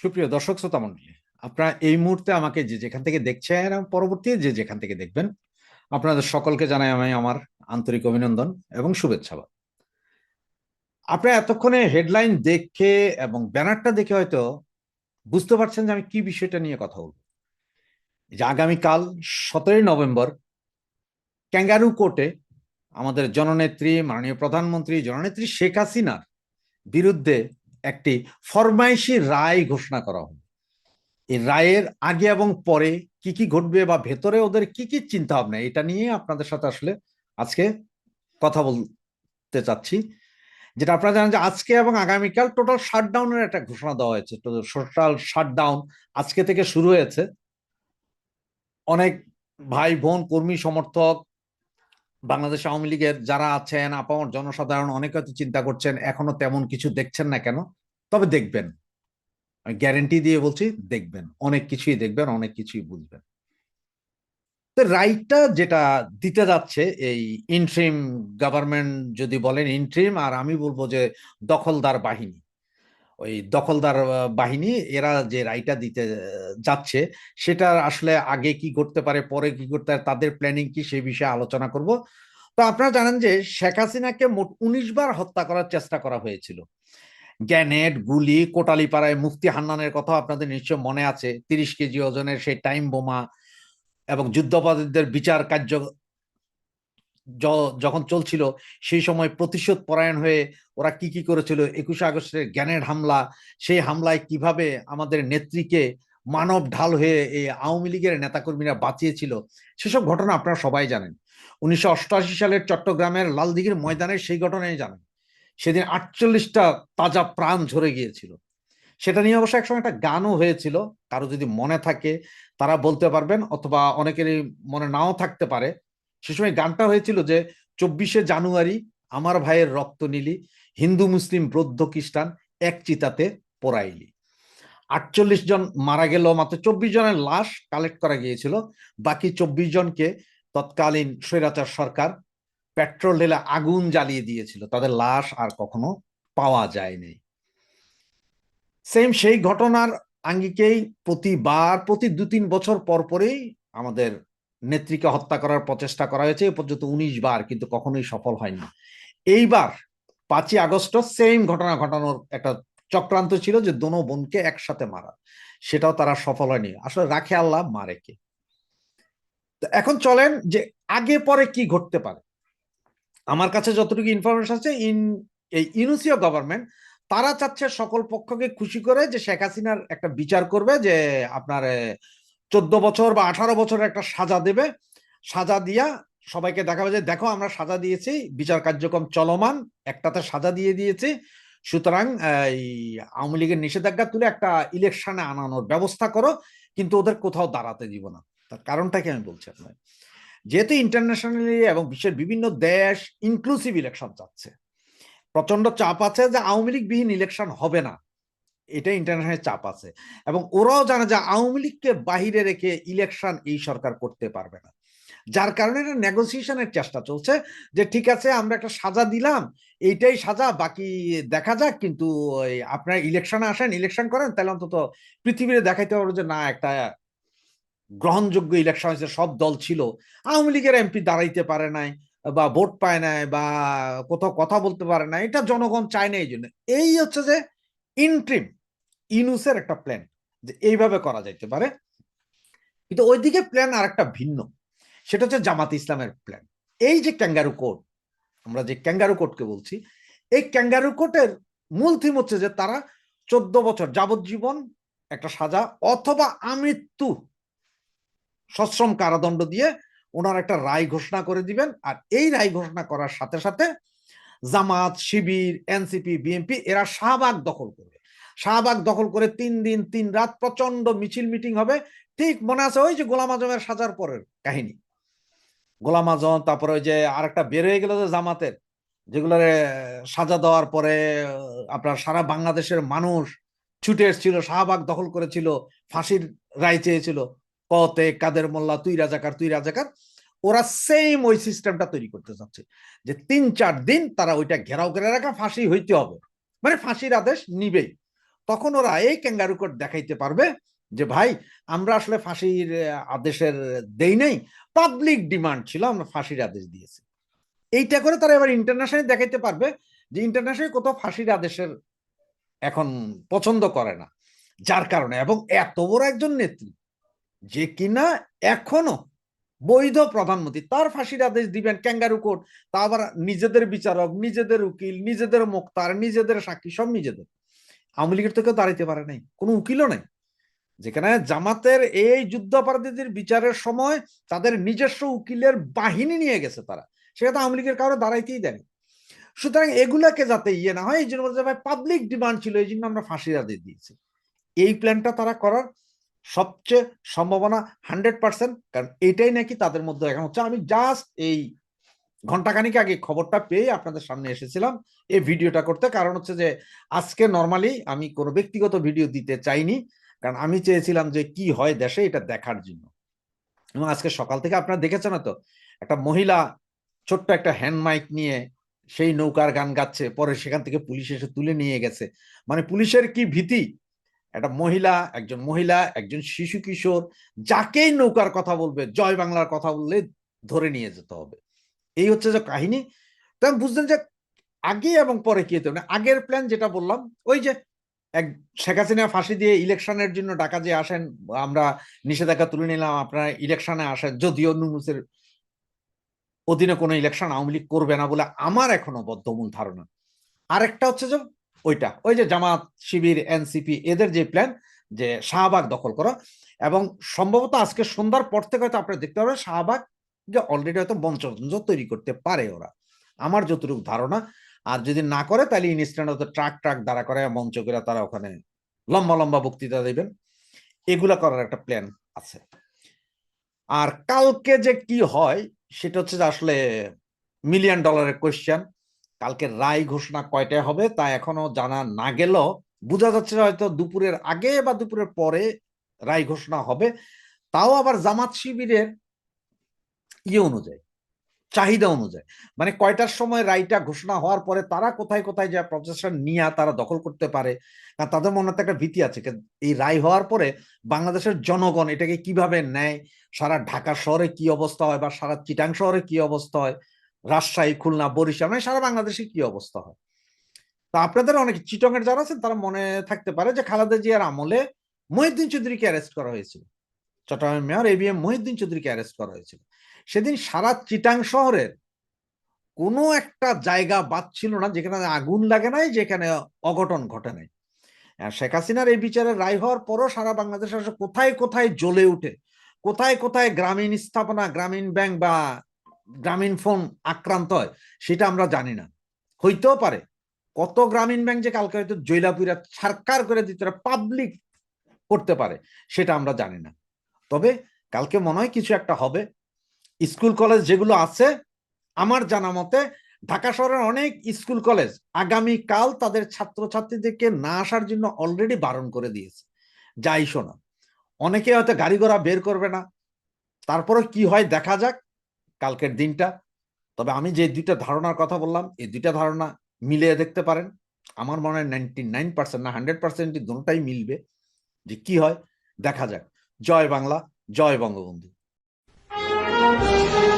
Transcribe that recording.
সুপ্রিয় দর্শক শ্রোতা মন্ডলী আপনারা এই মুহূর্তে আমাকে যে যেখান থেকে দেখছেন, এবং পরবর্তী যে যেখান থেকে দেখবেন, আপনাদের সকলকে জানাই আমি আমার আন্তরিক অভিনন্দন এবং শুভেচ্ছা। আপনারা এতক্ষণে হেডলাইন দেখে এবং ব্যানারটা দেখে হয়তো বুঝতে পারছেন যে আমি কি বিষয়টা নিয়ে কথা বলব। যে আগামীকাল সতেরোই নভেম্বর, ক্যাঙ্গারু কোর্টে আমাদের জননেত্রী, মাননীয় প্রধানমন্ত্রী, জননেত্রী শেখ হাসিনার বিরুদ্ধে একটি ফরমাইশি রায় ঘোষণা করা হবে এই রায়ের আগে এবং পরে কি কি ঘটবে বা ভেতরে ওদের কি কি চিন্তা ভাবনা এটা নিয়ে আপনাদের সাথে আসলে আজকে কথা বলতে চাচ্ছি। যেটা আপনারা জানেন যে আজকে এবং আগামীকাল টোটাল শাটডাউনের একটা ঘোষণা দেওয়া হয়েছে। টোটাল শাটডাউন আজকে থেকে শুরু হয়েছে। অনেক ভাই বোন কর্মী, সমর্থক বাংলাদেশ আওয়ামী লীগের যারা আছেন, আপামর জনসাধারণ অনেক হয়তো চিন্তা করছেন, এখনও তেমন কিছু দেখছেন না কেন? তবে দেখবেন। আমি গ্যারেন্টি দিয়ে বলছি, দেখবেন। অনেক কিছুই দেখবেন, অনেক কিছুই বুঝবেন। তো রাইটটা যেটা দিতে যাচ্ছে, এই ইন্ট্রিম গভর্নমেন্ট যদি বলেন ইন্ট্রিম আর আমি বলব যে দখলদার বাহিনী। ওই দখলদার বাহিনী, এরা যে রায়টা দিতে যাচ্ছে, সেটা আসলে আগে কি করতে পারে, পরে কি করতে পারে, তাদের প্ল্যানিং কি, সেই বিষয়ে আলোচনা করব। তো আপনারা জানেন যে শেখ হাসিনাকে মোট উনিশ বার হত্যা করার চেষ্টা করা হয়েছিল। গ্যানেট, গুলি, কোটালিপাড়ায় মুফতি হান্নানের কথা আপনাদের নিশ্চয় মনে আছে, তিরিশ কেজি ওজনের সেই টাইম বোমা এবং যুদ্ধাপরাধীদের বিচার কার্য যখন চলছিল, সেই সময় প্রতিশোধ পরায়ণ হয়ে ওরা কি কি করেছিল? একুশে আগস্টের জ্ঞানের হামলা, সেই হামলায় কীভাবে আমাদের নেত্রীকে মানব ঢাল হয়ে এই আওয়ামী লীগের নেতাকর্মীরা বাঁচিয়েছিল, সেসব ঘটনা আপনারা সবাই জানেন। উনিশশো অষ্টআশি সালের চট্টগ্রামের লালদিঘির ময়দানে সেই ঘটনাই জানেন। সেদিন আটচল্লিশটা তাজা প্রাণ ঝরে গিয়েছিল। সেটা নিয়ে অবশ্য একসময় একটা গানও হয়েছিল, কারও যদি মনে থাকে, তারা বলতে পারবেন, অথবা অনেকেরই মনে নাও থাকতে পারে। সে সময় গানটা হয়েছিল যে, চব্বিশে জানুয়ারি আমার ভাইয়ের রক্ত নিলি, হিন্দু, মুসলিম, বৌদ্ধ, খ্রিস্টান এক চিতাতে পড়াইলি আটচল্লিশ জন মারা গেল, মাত্র চব্বিশ জনের লাশ কালেক্ট করা গিয়েছিল। বাকি চব্বিশ জনকে তৎকালীন স্বৈরাচার সরকার পেট্রোল ঢেলে আগুন জ্বালিয়ে দিয়েছিল। তাদের লাশ আর কখনো পাওয়া যায়নি। সেম সেই ঘটনার আঙ্গিকেই প্রতিবার, প্রতি দু তিন বছর পর পরেই আমাদের নেত্রীকে হত্যা করার প্রচেষ্টা করা হয়েছে, এ পর্যন্ত উনিশ বার কিন্তু কখনোই সফল হয়নি। এইবার পাঁচই আগস্ট সেম ঘটনা ঘটানোর একটা চক্রান্ত ছিল যে দোনো বোনকে একসাথে মারা। সেটাও তারা সফল হয়নি। আসলে রাখে আল্লাহ, মারে কে? এখন চলেন যে আগে পরে কি ঘটতে পারে। আমার কাছে যতটুকু ইনফরমেশন আছে, ইন, এই ইউনিসিও গভর্নমেন্ট তারা চাচ্ছে সকল পক্ষকে খুশি করে যে শেখ হাসিনার একটা বিচার করবে যে আপনার চোদ্দ বছর বা আঠারো বছরের একটা সাজা দেবে। সাজা দিয়া সবাইকে দেখাবে যে, দেখো, আমরা সাজা দিয়েছি, বিচার কার্যক্রম চলমান, একটাতে সাজা দিয়ে দিয়েছি। সুতরাং, এই আওয়ামী লীগের নিষেধাজ্ঞা তুলে একটা ইলেকশনে আনানোর ব্যবস্থা করো, কিন্তু ওদের কোথাও দাঁড়াতে দিব না। তার কারণটা কি আমি বলছি আপনার যেহেতু ইন্টারন্যাশনালি এবং বিশ্বের বিভিন্ন দেশ ইনক্লুসিভ ইলেকশন চাচ্ছে প্রচণ্ড চাপ আছে যে আওয়ামী লীগ বিহীন ইলেকশন হবে না। এটা ইন্টারন্যাশনাল চাপ আছে। এবং ওরাও জানে যে আওয়ামী লীগকে বাহিরে রেখে ইলেকশন এই সরকার করতে পারবে না। যার কারণে এটা নেগোসিয়েশনের চেষ্টা চলছে যে ঠিক আছে, আমরা একটা সাজা দিলাম, এইটাই সাজা, বাকি দেখা যাক, কিন্তু আপনারা ইলেকশনে আসেন ইলেকশন করেন, তাহলে অন্তত পৃথিবীতে দেখাইতে পারব যে না, একটা গ্রহণযোগ্য ইলেকশন হয়েছে, সব দল ছিল। আওয়ামী লীগের এমপি দাঁড়াইতে পারে নাই, বা ভোট পায় নাই, বা কোথাও কথা বলতে পারে না এটা জনগণ চায় না এই জন্য এই হচ্ছে যে ইন্ট্রিম ইনুসের একটা প্ল্যান যে এইভাবে করা যাইতে পারে। কিন্তু ওইদিকে প্ল্যান আর একটা ভিন্ন। সেটা হচ্ছে জামাত ইসলামের প্ল্যান এই যে ক্যাঙ্গারু কোর্ট আমরা যে ক্যাঙ্গারু কোর্টকে বলছি, এই ক্যাঙ্গারু কোর্টের মূল থিম হচ্ছে যে তারা চোদ্দ বছর যাবজ্জীবন একটা সাজা অথবা আমৃত্যু সশ্রম কারাদণ্ড দিয়ে ওনার একটা রায় ঘোষণা করে দিবেন। আর এই রায় ঘোষণা করার সাথে সাথে জামাত, শিবির, এনসিপি, বিএনপি, এরা শাহবাগ দখল করবে। শাহবাগ দখল করে তিন দিন, তিন রাত প্রচণ্ড মিছিল মিটিং হবে। ঠিক মনে আছে ওই যে গোলাম আজমের সাজার পরের কাহিনী। গোলাম আজম, তারপরে ওই যে আরেকটা বের হয়ে গেল যে জামাতের যেগুলো সাজা দেওয়ার পরে আপনার সারা বাংলাদেশের মানুষ ছুটে এসেছিল, শাহবাগ দখল করেছিল, ফাঁসির রায় চেয়েছিল। কতে কাদের মোল্লা, তুই রাজাকার তুই রাজাকার। ওরা সেম ওই সিস্টেমটা তৈরি করতে চাচ্ছে। যে তিন, চার দিন তারা ওইটা ঘেরাও করে রাখা, ফাঁসি হইতে হবে। মানে ফাঁসির আদেশ নিবেই। তখন ওরা এই ক্যাঙ্গারু কোড দেখাইতে পারবে যে, ভাই, আমরা আসলে ফাঁসির আদেশের দেই নাই পাবলিক ডিমান্ড ছিল, আমরা ফাঁসির আদেশ দিয়েছি। এইটা করে তারা এবার ইন্টারন্যাশনালি দেখাইতে পারবে যে ইন্টারন্যাশনাল কোথাও ফাঁসির আদেশের এখন পছন্দ করে না। যার কারণে এবং এত বড় একজন নেত্রী যে কিনা এখনও বৈধ প্রধানমন্ত্রী, তার ফাঁসির আদেশ দিবেন ক্যাঙ্গারু কোর্ট তা আবার নিজেদের বিচারক, নিজেদের উকিল, নিজেদের মুক্তার, নিজেদের সাক্ষী, সব নিজেদের। আওয়ামী লীগের তো কেউ দাঁড়াইতে পারে নাই, কোনো উকিলও নাই। যেখানে জামাতের এই যুদ্ধাপরাধীদের বিচারের সময় তাদের নিজস্ব উকিলের বাহিনী নিয়ে গেছে তারা। সেটা আওয়ামী লীগের কারও দাঁড়াইতেই দেয়নি। সুতরাং এগুলাকে যাতে ইয়ে না হয়, এই জন্য বলতে ভাই পাবলিক ডিমান্ড ছিল, এই জন্য আমরা ফাঁসির আদেশ দিয়েছি। এই প্ল্যানটা তারা করার সবচেয়ে সম্ভাবনা হান্ড্রেড পার্সেন্ট কারণ এটাই নাকি তাদের মধ্যে এখন হচ্ছে। আমি জাস্ট এই ঘন্টাখানিক আগে খবরটা পেয়ে আপনাদের সামনে এসেছিলাম এই ভিডিওটা করতে। কারণ হচ্ছে যে, আজকে নর্মালি আমি কোনো ব্যক্তিগত ভিডিও দিতে চাইনি। কারণ আমি চেয়েছিলাম যে, কি হয় দেশে এটা দেখার জন্য। এবং আজকে সকাল থেকে আপনারা দেখেছেন তো একটা মহিলা ছোট্ট একটা হ্যান্ড মাইক নিয়ে সেই নৌকার গান গাচ্ছে, পরে সেখান থেকে পুলিশ এসে তুলে নিয়ে গেছে। মানে পুলিশের কি ভীতি? একটা মহিলা, একজন মহিলা, একজন শিশু কিশোর, যাকেই নৌকার কথা বলবে, জয় বাংলার কথা বললে ধরে নিয়ে যেতে হবে। এই হচ্ছে যে কাহিনী। তো আমি বুঝলেন যে আগে এবং পরে কি হতে মানে আগের প্ল্যান যেটা বললাম, ওই যে এক শেখ হাসিনা ফাঁসি দিয়ে ইলেকশনের জন্য ডাকা যে আসেন, আমরা নিষেধাজ্ঞা তুলে নিলাম, আপনারা ইলেকশনে আসেন, যদিও নুনুসের অধীনে কোনো ইলেকশন আওয়ামী লীগ করবে না বলে আমার এখনও বদ্ধমূল ধারণা। আরেকটা হচ্ছে যে ওইটা, ওই যে জামাত শিবির, এনসিপি, এদের যে প্ল্যান যে শাহবাগ দখল করা। এবং সম্ভবত আজকে সন্ধ্যার পর থেকে হয়তো আপনারা দেখতে পাবেন শাহবাগ যে অলরেডি হয়তো মঞ্চতন্ত্র তৈরি করতে পারে ওরা। আমার যতটুকু ধারণা, আর যদি না করে, তাহলে ইনস্ট্যান্ট হয়তো ট্রাক ট্রাক দাঁড়া করে মঞ্চ করে তারা ওখানে লম্বা লম্বা বক্তৃতা দেবেন। এগুলা করার একটা প্ল্যান আছে। আর কালকে যে কি হয়, সেটা হচ্ছে আসলে মিলিয়ন ডলারের কোয়েশ্চেন কালকে রায় ঘোষণা কয়টায় হবে, তা এখনও জানা না গেলেও বোঝা যাচ্ছে হয়তো দুপুরের আগে বা দুপুরের পরে রায় ঘোষণা হবে। তাও আবার জামাত শিবিরের ইয়ে অনুযায়ী, চাহিদা অনুযায়ী। মানে কয়টার সময় রায়টা ঘোষণা হওয়ার পরে তারা কোথায় কোথায় যা প্রচেষ্টা নিয়ে তারা দখল করতে পারে তাদের মনে একটা ভীতি আছে এই রায় হওয়ার পরে বাংলাদেশের জনগণ এটাকে কীভাবে নেয়, সারা ঢাকা শহরে কি অবস্থা হয় বা সারা চিটাং শহরে কি অবস্থা হয়, রাজশাহী, খুলনা, বরিশাল মানে সারা বাংলাদেশে কি অবস্থা হয়? তা আপনাদের অনেক চিটং এর যারা আছেন তারা মনে থাকতে পারে যে খালেদা জিয়ার আমলে মহিউদ্দিন চৌধুরীকে অ্যারেস্ট করা হয়েছিল। চট্টগ্রামের mayor A B M Mohiuddin চৌধুরীকে অ্যারেস্ট করা হয়েছিল। সেদিন সারা চিটাং শহরের কোনো একটা জায়গা বাদ ছিল না, যেখানে আগুন লাগে নাই, যেখানে অঘটন ঘটে নাই। শেখ হাসিনার এই বিচারের রায় হওয়ার পরও সারা বাংলাদেশ আসলে কোথায় কোথায় জ্বলে উঠে, কোথায় কোথায় গ্রামীণ স্থাপনা, গ্রামীণ ব্যাংক বা গ্রামীণ ফোন আক্রান্ত হয়, সেটা আমরা জানি না। হইতেও পারে, কত গ্রামীণ ব্যাংক যে কালকে হয়তো জৈলাপুরা সরকার করে দিতে পাবলিক করতে পারে, সেটা আমরা জানি না। তবে কালকে মনে হয় কিছু একটা হবে। স্কুল, কলেজ যেগুলো আছে, আমার জানা মতে ঢাকা শহরের অনেক স্কুল, কলেজ আগামী কাল তাদের ছাত্রছাত্রীদেরকে না আসার জন্য অলরেডি বারণ করে দিয়েছে। যাই শোনা, অনেকে হয়তো গাড়ি ঘোড়া বের করবে না। তারপরে কি হয় দেখা যাক, কালকের দিনটা। তবে আমি যে দুইটা ধারণার কথা বললাম, এই দুইটা ধারণা মিলিয়ে দেখতে পারেন। আমার মনে হয় নাইনটি নাইন পার্সেন্ট না হান্ড্রেড পার্সেন্ট দুটাই মিলবে যে কি হয়, দেখা যাক। জয় বাংলা, জয় বঙ্গবন্ধু। Thank you.